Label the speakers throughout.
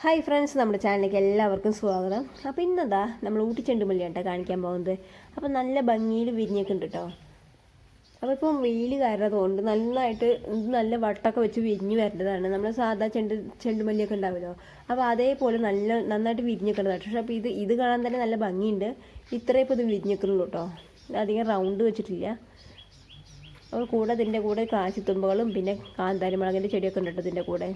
Speaker 1: Hi friends നമ്മുടെ ചാനലിലേക്ക് എല്ലാവർക്കും സ്വാഗതം. അപ്പോൾ ഇന്നെന്താ? നമ്മൾ ഊട്ടി ചെണ്ടുമല്ലി കേട്ടോ കാണിക്കാൻ പോകുന്നത്. അപ്പോൾ നല്ല ഭംഗിയിൽ വിരിഞ്ഞൊക്കെ കേട്ടോ അപ്പോൾ ഇപ്പം വെയിൽ കാരണതുകൊണ്ട് നന്നായിട്ട് നല്ല വട്ടൊക്കെ വെച്ച് വിരിഞ്ഞ് വരേണ്ടതാണ്. നമ്മൾ സാധാ ചെണ്ട് ചെണ്ടുമല്ലിയൊക്കെ ഉണ്ടാവുമല്ലോ. അപ്പോൾ അതേപോലെ നല്ല നന്നായിട്ട് വിരിഞ്ഞിട്ടുള്ളതാണ് പക്ഷേ അപ്പോൾ ഇത് ഇത് കാണാൻ തന്നെ നല്ല ഭംഗിയുണ്ട്. ഇത്രയും ഇപ്പോൾ ഇത് വിരിഞ്ഞിക്കുന്നുള്ളൂ കേട്ടോ അധികം റൗണ്ട് വെച്ചിട്ടില്ല. അപ്പോൾ കൂടെ ഇതിന്റെ കൂടെ കാശിത്തുമ്പകളും പിന്നെ കാന്താരി മുളകിന്റെ ചെടിയൊക്കെ ഉണ്ട് കേട്ടോ ഇതിന്റെ കൂടെ.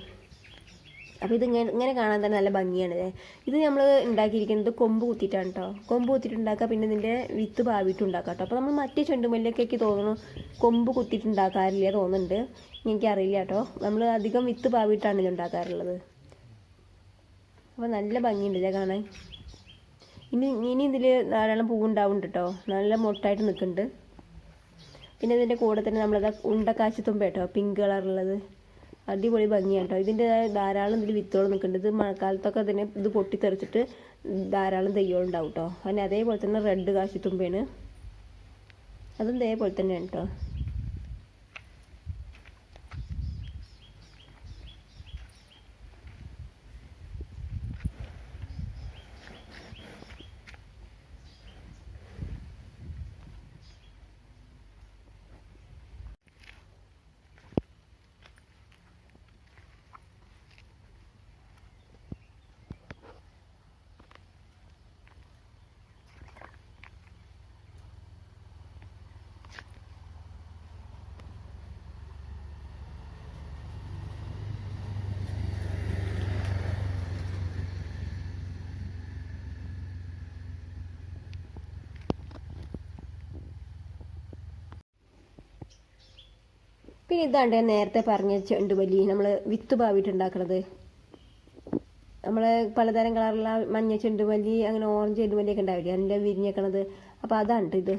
Speaker 1: അപ്പോൾ ഇത് ഇങ്ങനെ ഇങ്ങനെ കാണാൻ തന്നെ നല്ല ഭംഗിയാണ് അല്ലേ ഇത് നമ്മൾ ഉണ്ടാക്കിയിരിക്കുന്നത് കൊമ്പ് കുത്തിയിട്ടാണ് കേട്ടോ കൊമ്പ് കുത്തിയിട്ട് ഉണ്ടാക്കുക പിന്നെ ഇതിന്റെ വിത്ത് പാവിയിട്ട് ഉണ്ടാക്കുക കേട്ടോ അപ്പോൾ നമ്മൾ മറ്റേ ചെണ്ടുമല്ലിയൊക്കെ തോന്നുന്നു കൊമ്പ് കുത്തിയിട്ട് ഉണ്ടാക്കാറില്ല തോന്നുന്നുണ്ട് എനിക്കറിയില്ല കേട്ടോ നമ്മൾ അധികം വിത്ത് പാവിയിട്ടാണ് ഇത് ഉണ്ടാക്കാറുള്ളത്. അപ്പോൾ നല്ല ഭംഗിയുണ്ട് അല്ലേ കാണാൻ? ഇനി ഇനി ഇതിൽ ധാരാളം പൂവുണ്ടാവുന്നുണ്ട് കേട്ടോ നല്ല മൊട്ടായിട്ട് നിൽക്കുന്നുണ്ട്. പിന്നെ ഇതിന്റെ കൂടെ തന്നെ നമ്മളത് ഉണ്ടക്കാശത്തുമ്പ കേട്ടോ പിങ്ക് കളറുള്ളത്. അടിപൊളി ഭംഗിയാണ് കേട്ടോ ഇതിന്റെ ധാരാളം ഇതിൽ വിത്തുകൾ നിൽക്കുന്നുണ്ട്. ഇത് മഴക്കാലത്തൊക്കെ അതിനെ ഇത് പൊട്ടിത്തെറിച്ചിട്ട് ധാരാളം തെയ്യോളം ഉണ്ടാവും കേട്ടോ അതിന് അതേപോലെ തന്നെ റെഡ് കാശിത്തുമ്പയാണ് അതും ഇതേപോലെ തന്നെയാണ് കേട്ടോ പിന്നെ ഇതാണ്ട് നേരത്തെ പറഞ്ഞ ചെണ്ടുമല്ലി നമ്മൾ വിത്ത് പാവിട്ടുണ്ടാക്കണത് നമ്മൾ പലതരം കളറുള്ള മഞ്ഞ ചെണ്ടുമല്ലി അങ്ങനെ ഓറഞ്ച് ചെണ്ടുമല്ലിയൊക്കെ ഉണ്ടാവില്ലേ അതിന്റെ വിരിഞ്ഞേക്കണത്. അപ്പോൾ അതാണ് ഇത്.